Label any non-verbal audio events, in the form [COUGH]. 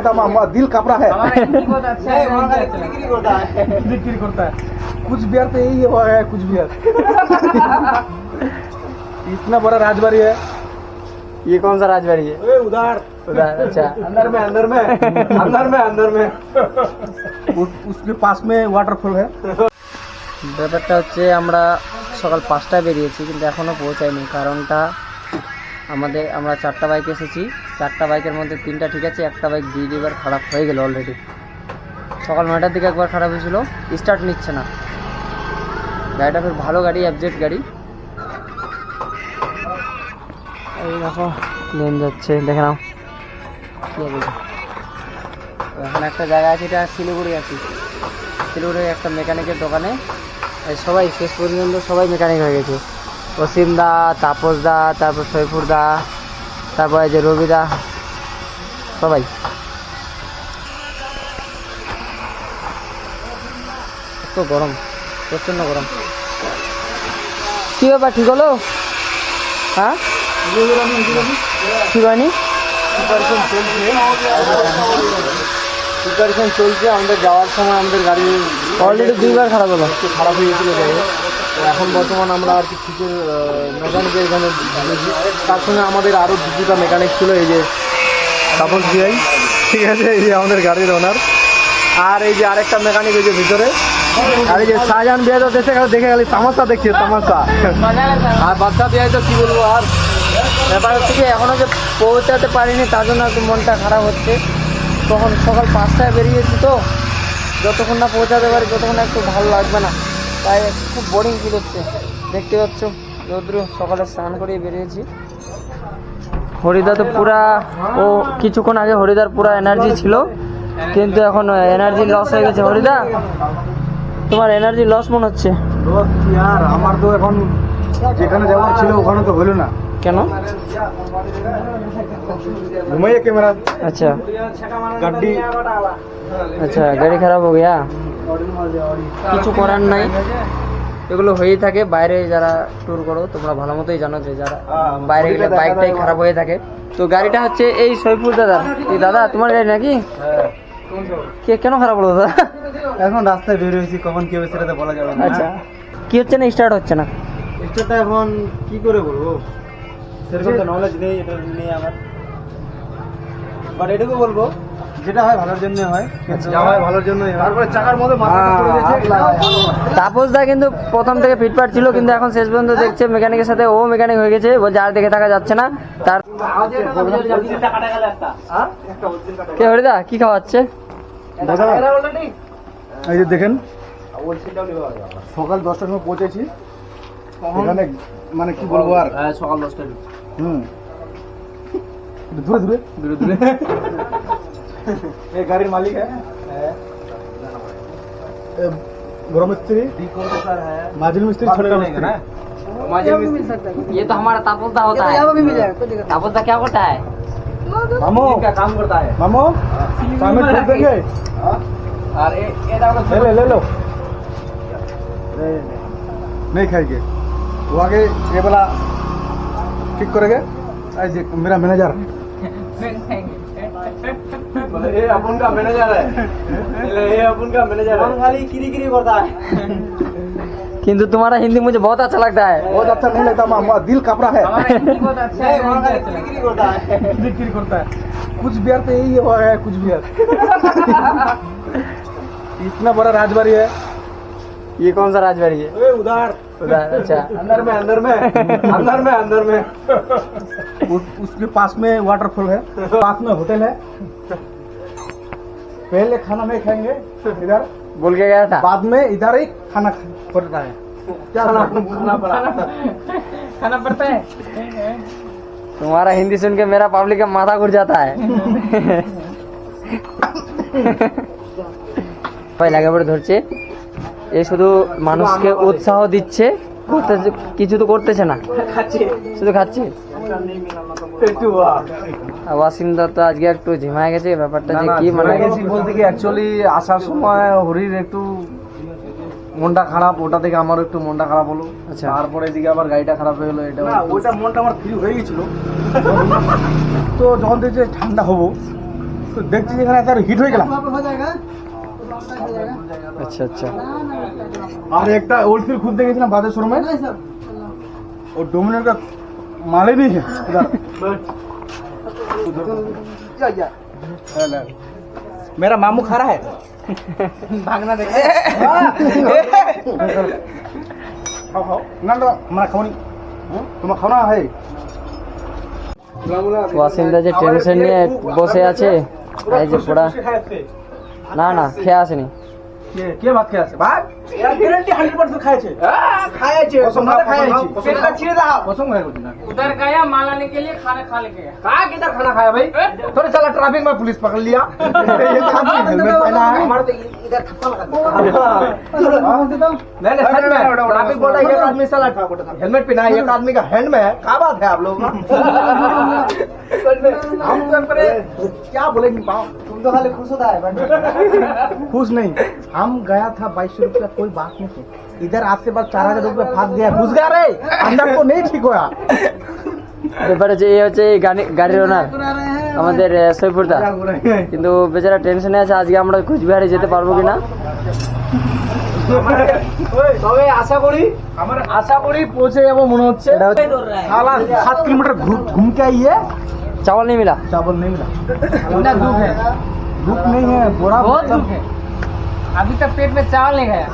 लेता हूँ दिल कपड़ा है बिक्री करता है बिक्री करता है कुछ बिहार तो यही हुआ है कुछ बिहार इतना बड़ा राजबाड़ी है ये कौन सा राजबाड़ी है ए, उधर उधर अच्छा अंदर में अंदर में अंदर में अंदर में उस, उसके पास में वाटरफॉल है ব্যাপারটা হচ্ছে আমরা সকাল পাঁচটায় বেরিয়েছি কিন্তু এখনও পৌঁছাইনি কারণটা আমাদের আমরা চারটা বাইক এসেছি চারটা বাইকের মধ্যে তিনটা ঠিক আছে, একটা বাইক দুই দুইবার খারাপ হয়ে গেল অলরেডি সকাল নয়টার দিকে একবার খারাপ হয়েছিল স্টার্ট নিচ্ছে না। গাড়িটা বেশ ভালো গাড়ি অ্যাবজেক্ট গাড়ি। এই দেখো প্লেন যাচ্ছে, দেখে নাও। এখন একটা জায়গা আছে, এটা শিলিগুড়ি আছি শিলিগুড়ির একটা মেকানিকের দোকানে। সবাই, শেষ পর্যন্ত সবাই মেকানিক হয়ে গেছে। অসীম দা, তাপস দা, তারপর সৈফুর দা তারপর যে রবি দা সবাই। এত গরম প্রচণ্ড গরম। কি ব্যাপার ঠিক হলো হ্যাঁ? প্রিপারেশন চলছে আমাদের যাওয়ার সময় আমাদের গাড়ি অলরেডি দুইবার খারাপ হলো। খারাপ হয়ে গেছিল এখন বর্তমান আমরা আর কি কিছু মেকানিকের এখানে। তার সঙ্গে আমাদের আরও দুটা মেকানিক ছিল, এই যে তাপস ভিআই ঠিক আছে, এই যে আমাদের গাড়ির ওনার আর এই যে আরেকটা মেকানিক এই যে ভিতরে, আর এই যে শাহজাহান বিয়ে তো দেখে গেল, দেখে গেলি তামাশা দেখছি তামাশা। আর বাচ্চা বিয়ে তো কী বলব, আর ব্যাপার হচ্ছে কি এখনও যে পৌঁছাতে পারিনি, তার জন্য একটু মনটা খারাপ হচ্ছে। তখন সকাল পাঁচটায় বেরিয়েছি তো, যতক্ষণ না পৌঁছাতে পারি, ততক্ষণ একটু ভালো লাগবে না। তাই খুব বোরিং ফিল হচ্ছে। দেখতে পাচ্ছ রৌদ্র সকালে স্নান করিয়ে বেরিয়েছি। হরিদা তো পুরা ও কিছুক্ষণ আগে হরিদার পুরা এনার্জি ছিল কিন্তু এখন এনার্জি লস হয়ে গেছে। হরিদা তোমার এনার্জি লস মনে হচ্ছে? আর? আমার তো এখন যেখানে যাওয়ার ছিল ওখানে তো হলো না। কেন? ঘুমাইয়ে ক্যামেরা। আচ্ছা। গাড়ি আচ্ছা গাড়ি খারাপ হয়ে গিয়া? কিছু করার নাই। এগুলো হয়েই থাকে বাইরে যারা ট্যুর করো তোমরা ভালো মতোই জানো যে যারা বাইরে গেলে বাইকটাই খারাপ হয়ে থাকে। তো গাড়িটা হচ্ছে এই সৈফুল দাদা এই দাদা তোমার গাড়ি নাকি? কে কেন খারাপ হলো দাদা? এখন রাস্তায় বের হয়েছি কখন কি হবে সেটা তো বলা যাবে না। আচ্ছা। কি হচ্ছে না স্টার্ট হচ্ছে না? এখন কি করে বলব? সেরকম তো নলেজ নেই এটা নিয়ে আমার। বাট এটুকু বলব যেটা হয় ভালোর জন্য হয়। ভালোর জন্যই তারপরে চাকার মধ্যে মাথাটা পড়ে গেছে তাপস দা কিন্তু প্রথম থেকে ফিটফাট ছিল কিন্তু এখন শেষ পর্যন্ত দেখছে মেকানিকের সাথে ও মেকানিক হয়ে গেছে বলছে আর দেখে থাকা যাচ্ছে না। তার কে হরিদা কি খাওয়াচ্ছে? এই যে দেখেন সকাল দশটার সময় পৌঁছেছি। এখানে মানে কি বলব আর? সকাল দশটা হুম। একটু দূরে। দূরে দূরে। [LAUGHS] ये गाड़ी मालिक है। मिस्त्री? तो मिस्त्री माजिल मिस्त्री। ये तो हमारा तापोता होता है। तापोता क्या होता है? मामो। क्या काम करता है? मामो सामने छोड़ देंगे। हाँ? अरे ये तो ले ले लो नहीं खाएँगे। वो आगे ये वाला ठीक करेंगे। मेरा मैनेजर। ये अपन का मैनेजर है। ये अपन का मैनेजर है। खाली किरी किरी करता है। किंतु तुम्हारा हिंदी मुझे बहुत अच्छा लगता है। बहुत अच्छा नहीं लगता मामा दिल कपड़ा है। अच्छा किरी करता है। किरी करता है। कुछ बिहार तो यही हुआ है कुछ बिहार इतना बड़ा राजबाड़ी है। ये कौन सा राजबाड़ी है? ए, उधर। उधर अच्छा। अंदर में अंदर में। अंदर में अंदर में। उस, उसके पास में वाटरफॉल है। पास में होटल है। पहले खाना नहीं खाएंगे इधर बोल के गया था बाद में इधर ही खाना पड़ता है क्या खाना खाना पड़ा खाना पड़ता है तुम्हारा हिंदी सुन के मेरा पब्लिक का माथा घुर जाता है সবাই লাগে পড়ে ধরছে এ শুধু মানুষকে উৎসাহ দিচ্ছে করতে কিছু তো করতেছে না শুধু খাচ্ছে একটু আহ, আর ওয়াসিমদা তো আজকে একটু ঝিমায় গেছে ব্যাপারটা যে না, কি কি মানে গেছি বলতে কি অ্যাকচুয়ালি আসার সময় হরির একটু মনটা খারাপ ওটা থেকে আমারও একটু মনটা খারাপ হলো আচ্ছা। তারপরে এদিকে আবার গাড়িটা খারাপ হয়ে গেলো এটা ওইটা মনটা আমার ফ্রি হয়ে গেছিল তো যখন দেখছি ঠান্ডা হবো দেখছি যেখানে তার হিট হয়ে গেলাম अच्छा अच्छा আর একটা ওল্ড ফিল খুলতে গেছিলাম বাজার শোরুমে ও ডোমিনোর का माले नहीं है इधर मेरा मामू खा रहा है भागना देख खाओ खाओ ना ना हमारा खाओ नहीं तुम खाओ ना है ওয়াসিমদা যে টেনশন নিয়ে বসে আছে এই যে পোড়া না না খেয়ে আসেনি কে কে ভাত খেয়ে আছে ভাত এরা গ্যারান্টি 100% খাইছে হ্যাঁ খাইছে সম্মানে খাইছে পেটটা ছিঁড়ে দাও পছন্দ হয়ে গেছে না उधर गया माल आने के लिए खाना खा लेके गया कहा किधर खाना खाया भाई थोड़ी साला ट्रैफिक में पुलिस पकड़ लिया ये तो आदमी हेलमेट पहना है हमारे तो इधर थप्पा लगा नहीं नहीं सच में ट्रैफिक बोल रहा है एक आदमी साला हेलमेट पहना है एक आदमी का हैंड में है क्या बात है आप लोग सच में हम तो पर क्या बोलेंगे पाओ तुम तो खाली खुश होता है खुश नहीं हम गया था बाईस सौ रुपया कोई बात नहीं थी इधर आज से बाद चार हजार रुपया फास गया घुस गया रे अंदर तो नहीं ठीक हुआ ব্যাপার হচ্ছে এই হচ্ছে এই গাড়ি গাড়ির ওনার আমাদের আহ, সৈফুরদা কিন্তু বেচারা টেনশনে আছে আজকে আমরা কুচবিহারে যেতে পারবো কিনা তবে আশা করি আমার আশা করি পৌঁছে যাবো মনে হচ্ছে সালা সাত किलोमीटर घूम के आइए চাওয়াল নেই মিলা चावल नहीं मिला इतना धूप है धूप अभी तक पेट में चावल नहीं गया